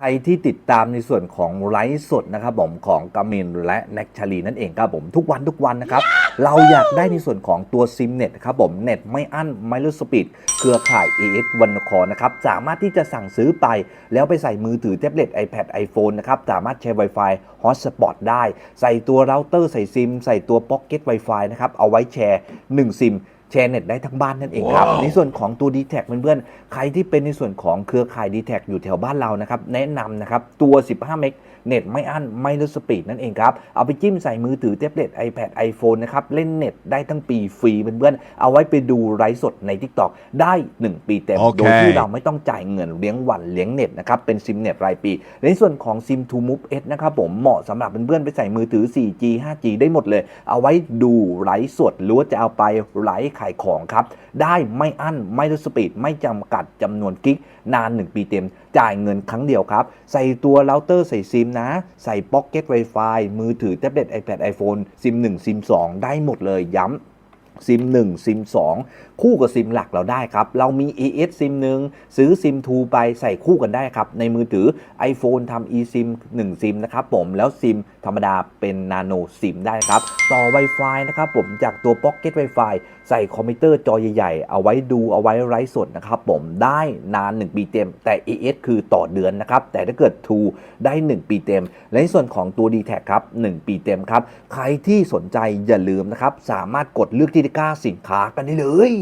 ใครที่ติดตามในส่วนของไลฟ์สดนะครับผมของกามินและแน็กชาลีนั่นเองครับผมทุกวันทุกวันนะครับ เราอยากได้ในส่วนของตัวซิมเน็ตครับผมเน็ตไม่อั้นไม่ลดสปีดเครือข่าย AS วันคอนะครับ สามารถที่จะสั่งซื้อไป แล้วไปใส่มือถือแท็บเล็ต iPad iPhone นะครับ สามารถใช้ Wi-Fi Hotspot ได้ ใส่ตัวเราเตอร์ใส่ซิม ใส่ตัว Pocket Wi-Fi นะครับเอาไว้แชร์ 1 ซิม แชร์เน็ตได้ทั้งบ้านนั่นเองครับ ในส่วนของตัว d t แทเพื่อนๆ ใครที่เป็นในส่วนของเครือข่าย d t แทอยู่แถวบ้านเรานะครับ แนะนำนะครับ ตัว 15 เมกเน็ตไม่อั้นไม่ลดสปีดนั่นเองครับ เอาไปจิ้มใส่มือถือแท็บเล็ต iPad iPhone นะครับ เล่นเน็ตได้ทั้งปีฟรีเพื่อนๆ เอาไว้ไปดูไลฟ์สดใน TikTok ได้ 1 ปีเต็มโอเคโดยที่เราไม่ต้องจ่ายเงินเลี้ยงวันเลี้ยงเน็ตนะครับ เป็นซิมเน็ตรายปี ในส่วนของซิม To Move S นะครับผมเหมาะสำหรับเพื่อนๆไปใส่มือถือ 4G 5G ได้หมดเลย เอาไว้ดูไลฟ์สดหรือว่าจะเอาไปไลฟ์ขายของครับ ได้ไม่อั้นไม่ลดสปีด ไม่จำกัดจำนวนกิก นาน 1 ปีเต็ม จ่ายเงินครั้งเดียวครับ ใส่ตัวเราเตอร์ใส่ซิมนะ ใส่ Pocket Wi-Fi มือถือแท็บเล็ต iPad iPhone ซิม1ซิม2 ได้หมดเลยย้ำ ซิม1ซิม2 คู่กับซิมหลักเราได้ครับ เรามี AS ซิมหนึ่งซื้อซิม2ไปใส่คู่กันได้ครับ ในมือถือ iPhone ทำ eSIM 1 ซิมนะครับผมแล้วซิมธรรมดาเป็น Nano SIM ได้ครับ ต่อ Wi-Fi นะครับผมจากตัว Pocket Wi-Fi ใส่คอมพิวเตอร์จอใหญ่ๆ เอาไว้ดูเอาไว้ไร้สดนะครับผมได้นาน 1 ปีเต็ม แต่ AS คือต่อเดือนนะครับ แต่ถ้าเกิด2ได้ 1 ปีเต็ม และในส่วนของตัว d t แทครับ 1 ปีเต็มครับ ใครที่สนใจอย่าลืมนะครับ สามารถกดเลือกที่ตะกร้าสินค้ากันได้เลย